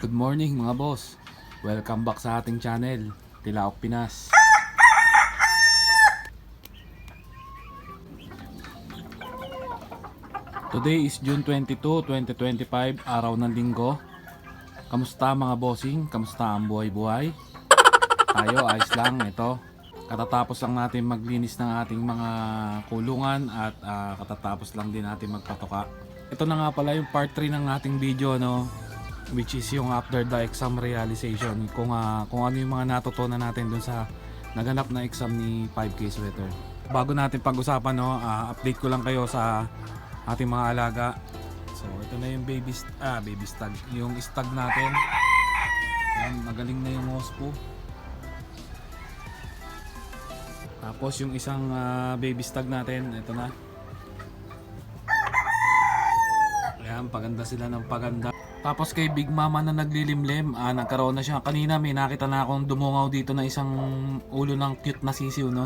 Good morning mga boss. Welcome back sa ating channel, Tilaok Pinas. Today is June 22, 2025, araw ng linggo. Kamusta mga bossing? Kamusta ang buhay-buhay? Tayo, ayos lang ito. Katatapos lang natin maglinis ng ating mga kulungan at ah, katatapos lang din natin magpatoka. Ito na nga pala yung part 3 ng ating video no which is yung after the exam realization kung ah, kung ano yung mga natutunan natin dun sa naganap na exam ni 5K sweater. Bago natin pag-usapan no, ah, update ko lang kayo sa ating mga alaga. So ito na yung baby ah baby stag, yung stag natin. Ayan, magaling na yung hospo. Tapos yung isang ah, baby stag natin, ito na. Ayan, paganda sila ng paganda. Tapos kay Big Mama na naglilimlim, ah, nagkaroon na siya. Kanina may nakita na akong dumungaw dito na isang ulo ng cute na sisiw, no?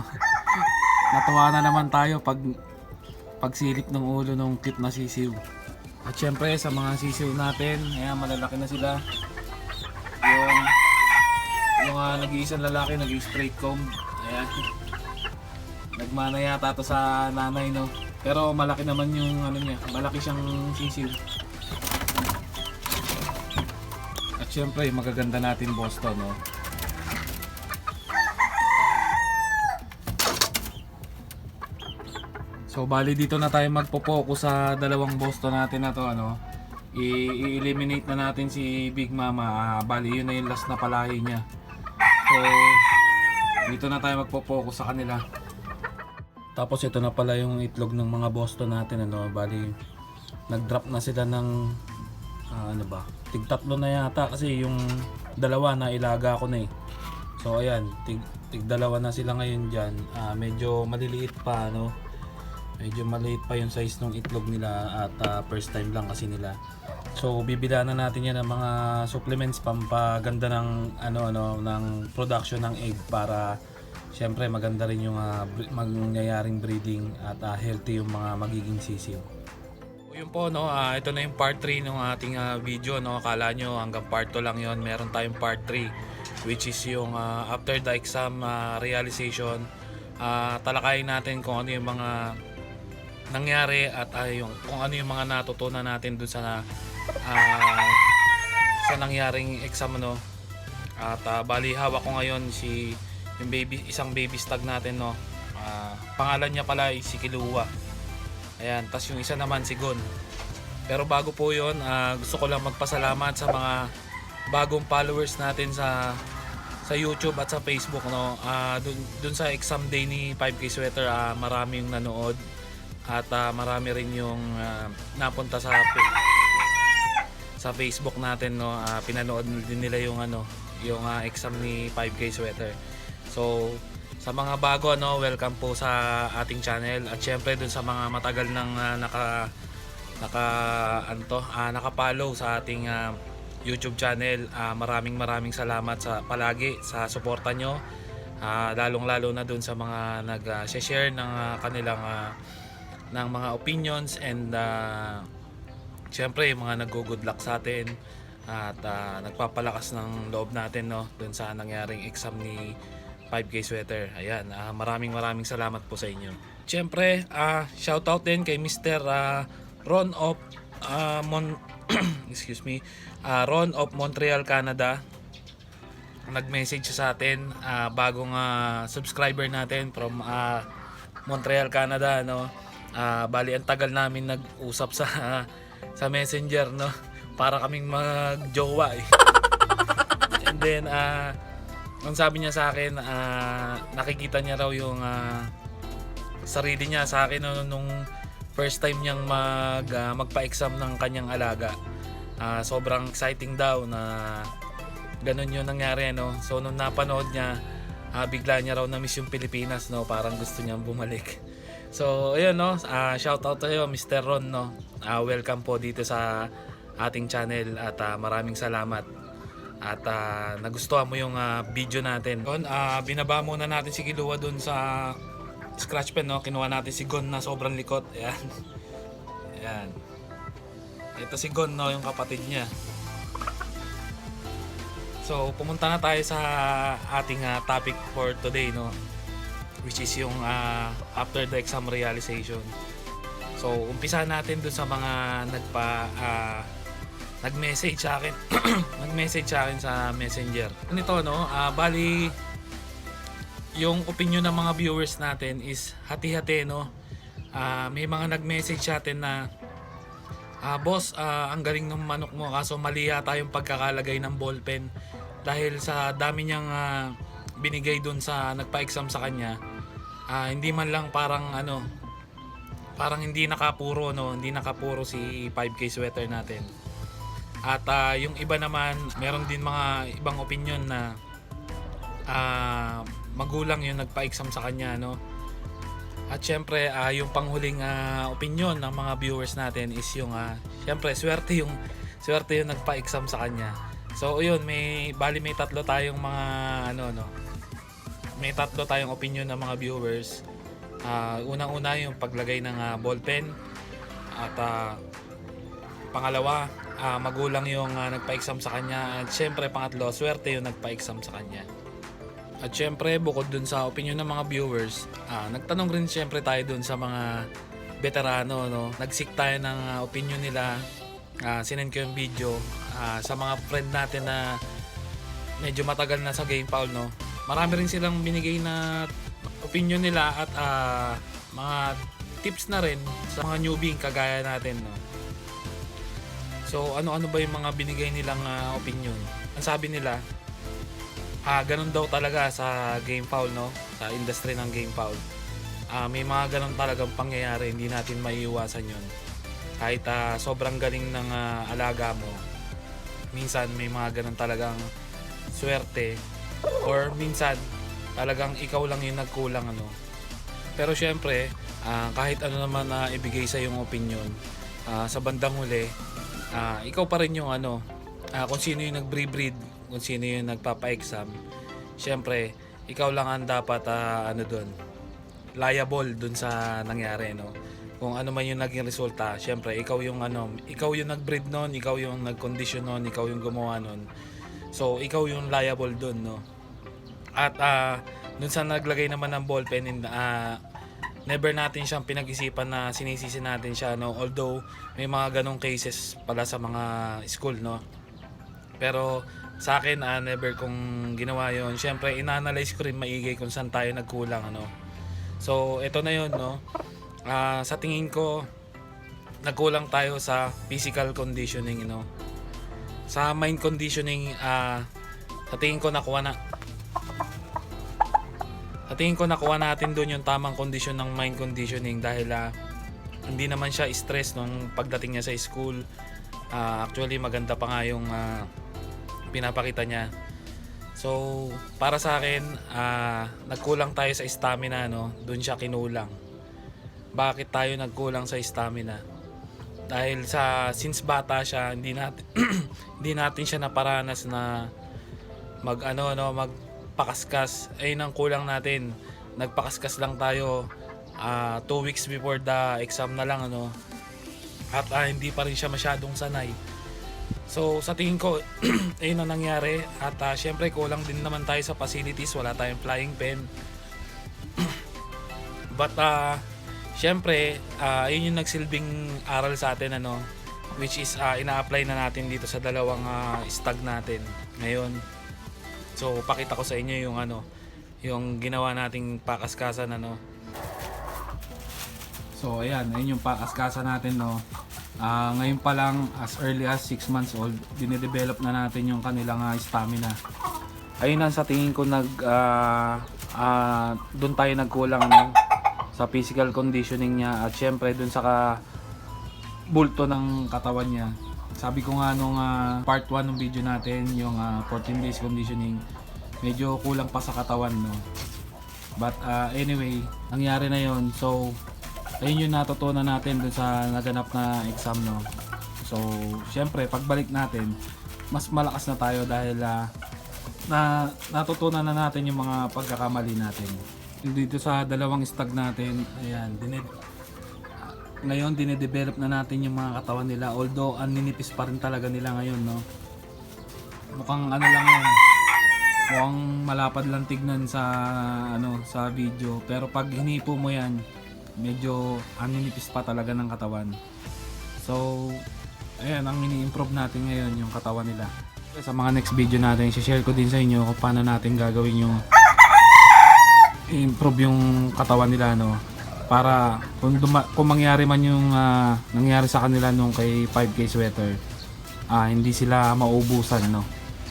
Natuwa na naman tayo pag pagsilip ng ulo ng cute na sisiw. At syempre sa mga sisiw natin, ayan, malalaki na sila. Yung yung uh, nag-iisang lalaki, nag-straight comb. Ayan. Nagmana yata to sa nanay, no? Pero malaki naman yung ano niya, malaki siyang sisiw. At syempre, magaganda natin Boston, no? So, bali dito na tayo magpo-focus sa dalawang Boston natin na to, ano? I-eliminate na natin si Big Mama. Ah, bali, yun na yung last na palahi niya. So, dito na tayo magpo-focus sa kanila. Tapos ito na pala yung itlog ng mga Boston natin, ano? Bali, nag-drop na sila ng ah, ano ba? Tig tatlo na yata kasi yung dalawa na ilaga ko na eh. So ayan, tig, tig dalawa na sila ngayon diyan. Ah, medyo maliliit pa ano. Medyo maliit pa yung size ng itlog nila at ah, first time lang kasi nila. So bibila na natin yan ng mga supplements pampaganda ng ano ano ng production ng egg para syempre maganda rin yung bre- mangyayaring breeding at ah, healthy yung mga magiging sisiw. Yun po no, ah, ito na yung part 3 ng ating ah, video no. Akala nyo hanggang part 2 lang yon. Meron tayong part 3 which is yung ah, after the exam ah, realization. Ah, talakayin natin kung ano yung mga nangyari at ah, yung kung ano yung mga natutunan natin dun sa ah, sa nangyaring exam no. At ah, bali hawak ko ngayon si yung baby isang baby stag natin no. Ah, pangalan niya pala ay si Kilua. Ayan, tas yung isa naman si Gon. Pero bago po 'yon, ah, gusto ko lang magpasalamat sa mga bagong followers natin sa sa YouTube at sa Facebook no. Ah dun, dun sa exam day ni 5K Sweater, ah, marami yung nanood at ah, marami rin yung ah, napunta sa sa Facebook natin no. Ah, pinanood din nila yung ano, yung ah, exam ni 5K Sweater. So sa mga bago ano, welcome po sa ating channel at syempre dun sa mga matagal nang ah, naka naka ano to, ah, naka-follow sa ating ah, YouTube channel. Ah, maraming maraming salamat sa palagi sa suporta nyo. Ah, lalong-lalo na dun sa mga nag-share ng ah, kanilang ah, ng mga opinions and ah, syempre mga nag-good luck sa atin at ah, nagpapalakas ng loob natin no dun sa nangyaring exam ni 5K Sweater. Ayan, ah, maraming maraming salamat po sa inyo. Siyempre, ah, shoutout din kay Mr. ah, Ron of ah, Mon excuse me, ah, Ron of Montreal, Canada. Nag-message sa atin, ah, bagong ah, subscriber natin from ah, Montreal, Canada, no. Ah, bali ang tagal namin nag-usap sa sa Messenger, no. Para kaming mag-jowa eh. And then ah ang sabi niya sa akin, ah, nakikita niya raw yung ah, sarili niya sa akin no, nung first time niyang mag, ah, magpa-exam ng kanyang alaga. Ah, sobrang exciting daw na ganun yung nangyari. No? So nung napanood niya, ah, bigla niya raw na-miss yung Pilipinas. No? Parang gusto niyang bumalik. So ayun no, ah, shout out to iyo Mr. Ron no. Ah, welcome po dito sa ating channel at ah, maraming salamat at ah, nagustuhan mo yung ah, video natin. Gon, ah, binaba muna natin si Kilua dun sa scratch pen, no? Kinuha natin si Gon na sobrang likot. Ayan. Ayan. Ito si Gon, no? Yung kapatid niya. So, pumunta na tayo sa ating ah, topic for today, no? Which is yung ah, after the exam realization. So, umpisa natin dun sa mga nagpa ah, nag-message sa akin. nag-message sa akin sa Messenger. Ganito, no? Ah, bali yung opinion ng mga viewers natin is hati-hati, no? Ah, may mga nag-message sa atin na Ah, boss, ah, ang galing ng manok mo kaso mali yata yung pagkakalagay ng ballpen dahil sa dami niyang ah, binigay dun sa nagpa-exam sa kanya. ah, hindi man lang parang ano parang hindi nakapuro no, hindi nakapuro si 5K sweater natin. At ah, yung iba naman, meron din mga ibang opinion na ah, magulang yung nagpa-exam sa kanya no. At syempre, ah, yung panghuling ah, opinion ng mga viewers natin is yung ah, syempre swerte yung swerte yung nagpa-exam sa kanya. So, yun, may bali may tatlo tayong mga ano no. May tatlo tayong opinion ng mga viewers. Ah, unang-una yung paglagay ng ah, ballpen at ah, pangalawa, ah, magulang yung ah, nagpa-exam sa kanya at syempre pangatlo, swerte yung nagpa-exam sa kanya. At syempre, bukod dun sa opinion ng mga viewers, ah, nagtanong rin syempre tayo dun sa mga veterano, no? Nagsik tayo ng ah, opinion nila. Ah, sinend ko yung video ah, sa mga friend natin na medyo matagal na sa game foul, no? Marami rin silang binigay na opinion nila at ah, mga tips na rin sa mga newbie kagaya natin, no? So, ano-ano ba yung mga binigay nilang ah, opinion? Ang sabi nila, Ah, ganun daw talaga sa game foul, no? Sa industry ng game foul. Ah, may mga ganun talagang pangyayari, hindi natin maiiwasan 'yon. Kahit ah, sobrang galing ng ah, alaga mo, minsan may mga ganun talagang swerte or minsan talagang ikaw lang yung nagkulang ano. Pero syempre, ah, kahit ano naman na ibigay sa yung opinion, ah, sa bandang huli, ah, ikaw pa rin yung ano, ah, kung sino yung nag-breed, kung sino yung nagpapa-exam, syempre, ikaw lang ang dapat ah, ano doon, liable doon sa nangyari, no? Kung ano man yung naging resulta, syempre, ikaw yung ano, ikaw yung nag-breed noon, ikaw yung nag-condition noon, ikaw yung gumawa noon. So, ikaw yung liable doon, no? At ah, doon sa naglagay naman ng ballpen, in, ah, never natin siyang pinag-isipan na sinisisi natin siya, no? Although, may mga ganong cases pala sa mga school, no? Pero sa akin, ah, never kong ginawa yon. Siyempre, ina-analyze ko rin maigi kung saan tayo nagkulang. Ano. So, ito na yon no? Ah, sa tingin ko, nagkulang tayo sa physical conditioning. You know? Sa mind conditioning, ah, sa tingin ko nakuha na sa tingin ko nakuha natin doon yung tamang kondisyon ng mind conditioning dahil ah, hindi naman siya stress nung pagdating niya sa school. Ah, actually maganda pa nga yung ah, pinapakita niya. So, para sa akin, ah, nagkulang tayo sa stamina, no? Doon siya kinulang. Bakit tayo nagkulang sa stamina? Dahil sa since bata siya, hindi natin hindi natin siya naparanas na mag ano no, magpakaskas. Ayun ang kulang natin. Nagpakaskas lang tayo ah, two weeks before the exam na lang ano. At ah, hindi pa rin siya masyadong sanay. So sa tingin ko, ayun ang nangyari. At ah, syempre kulang din naman tayo sa facilities. Wala tayong flying pen. But ah, syempre, ah, ayun yung nagsilbing aral sa atin ano. Which is ah, ina-apply na natin dito sa dalawang ah, stag natin ngayon. So pakita ko sa inyo yung ano, yung ginawa nating pakaskasan ano. So ayan, ayun yung pakaskasan natin no. Ah, ngayon pa lang as early as 6 months old, dinedevelop na natin yung kanilang ah, stamina. Ayun ang sa tingin ko nag ah ah, doon tayo nagkulang no sa physical conditioning niya at syempre doon sa ka bulto ng katawan niya. Sabi ko nga nung ah, part 1 ng video natin, yung ah, 14 days conditioning, medyo kulang pa sa katawan no. But ah, anyway, nangyari na yon So, ayun yung natutunan natin dun sa naganap na exam no. So, syempre pagbalik natin, mas malakas na tayo dahil ah, na natutunan na natin yung mga pagkakamali natin. Dito sa dalawang stag natin, ayan, dined ngayon dinedevelop na natin yung mga katawan nila although ang ninipis pa rin talaga nila ngayon no mukhang ano lang yan. Mukhang malapad lang tignan sa ano sa video. Pero pag hinipo mo yan, medyo aninipis pa talaga ng katawan. So, ayan ang ini-improve natin ngayon yung katawan nila. Sa mga next video natin, share ko din sa inyo kung paano natin gagawin yung improve yung katawan nila no para kung, duma- kung mangyari man yung ah, nangyari sa kanila nung kay 5K sweater ah, hindi sila maubusan no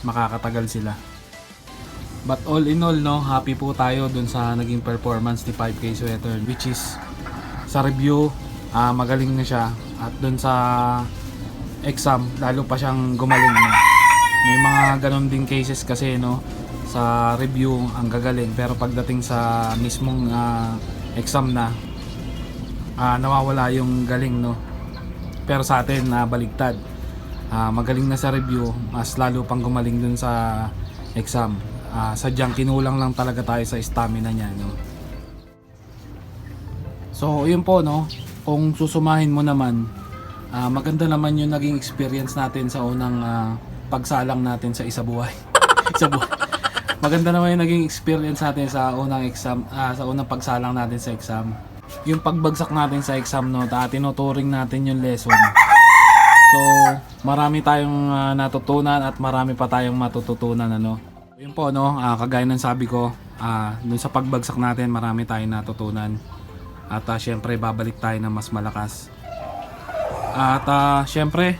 makakatagal sila. But all in all no happy po tayo dun sa naging performance ni 5K sweater which is sa review ah, magaling na siya. At dun sa exam lalo pa siyang gumaling no? May mga ganon din cases kasi no sa review ang gagaling. Pero pagdating sa mismong ah, exam na ah, nawawala yung galing no? Pero sa atin na baligtad. Ah, magaling na sa review mas lalo pang gumaling dun sa exam. Ah, sadyang kinulang lang talaga tayo sa stamina niya no? So yun po no? Kung susumahin mo naman ah, maganda naman yung naging experience natin sa unang ah, pagsalang natin sa isa buhay. Isa buhay maganda naman yung naging experience natin sa unang exam ah, sa unang pagsalang natin sa exam. Yung pagbagsak natin sa exam no ta tinuturing natin yung lesson. So marami tayong ah, natutunan at marami pa tayong matututunan ano. Yun po no ah, kagaya ng sabi ko ah, dun sa pagbagsak natin marami tayong natutunan. At ah, syempre babalik tayo ng mas malakas. At ah, syempre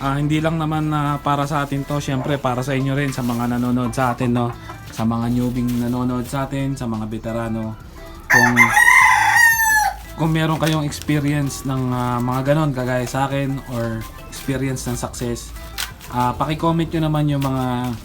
Ah, hindi lang naman na para sa atin to, syempre para sa inyo rin sa mga nanonood sa atin no, sa mga newbie nanonood sa atin, sa mga veterano. Kung kung meron kayong experience ng ah, mga ganon kagaya sa akin or experience ng success, ah paki-comment nyo naman yung mga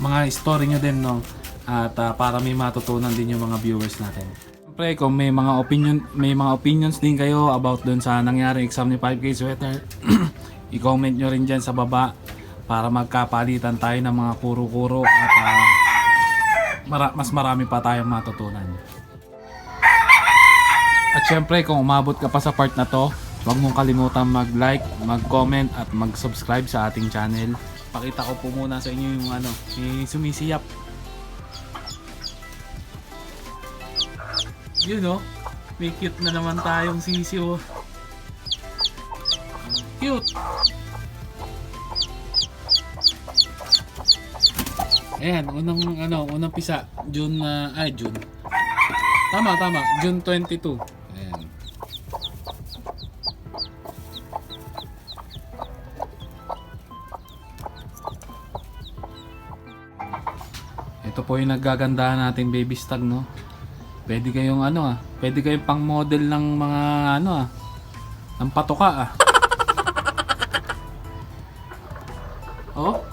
mga story nyo din no at ah, para may matutunan din yung mga viewers natin. Siyempre, kung may mga opinion may mga opinions din kayo about dun sa nangyari exam ni 5K sweater, i-comment nyo rin dyan sa baba para magkapalitan tayo ng mga kuro-kuro at ah, mara- mas marami pa tayong matutunan. At syempre, kung umabot ka pa sa part na to, huwag mong kalimutan mag-like, mag-comment at mag-subscribe sa ating channel. Pakita ko po muna sa inyo yung ano, yung sumisiyap. Yun oh, may cute na naman tayong sisiyo. Cute! Ayan, unang ano, unang pisa, June na, ay June. Tama, tama, June 22. Ayan. Ito po yung nagagandahan natin baby stag, no? Pwede kayong ano ah, pwede kayong pang model ng mga ano ah, ng patoka ah. Oh?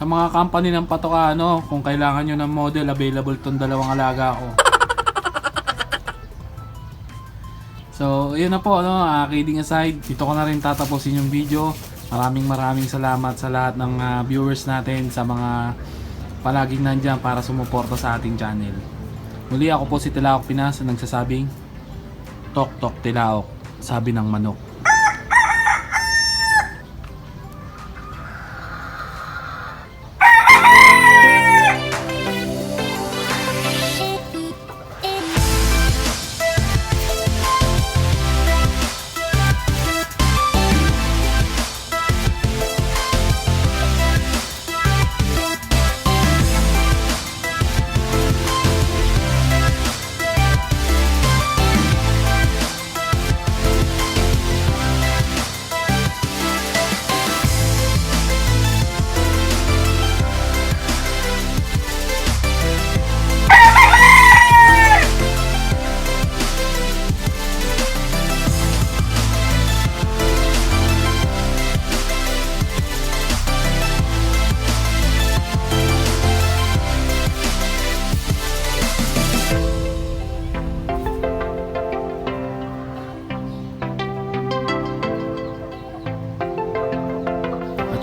Sa mga company ng patoka, ano, kung kailangan nyo ng model, available tong dalawang alaga ko. so, yun na po, ano, uh, kidding aside, dito ko na rin tatapusin yung video. Maraming maraming salamat sa lahat ng ah, viewers natin, sa mga palaging nandyan para sumuporta sa ating channel. Muli ako po si Tilaok Pinas na nagsasabing, Tok Tok Tilaok, sabi ng manok.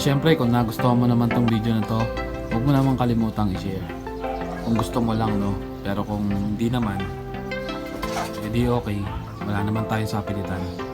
Syempre, kung nagustuhan mo naman tong video na to, huwag mo naman kalimutang i-share. Kung gusto mo lang, no? Pero kung hindi naman, edi okay. Wala naman tayo sa pilitan.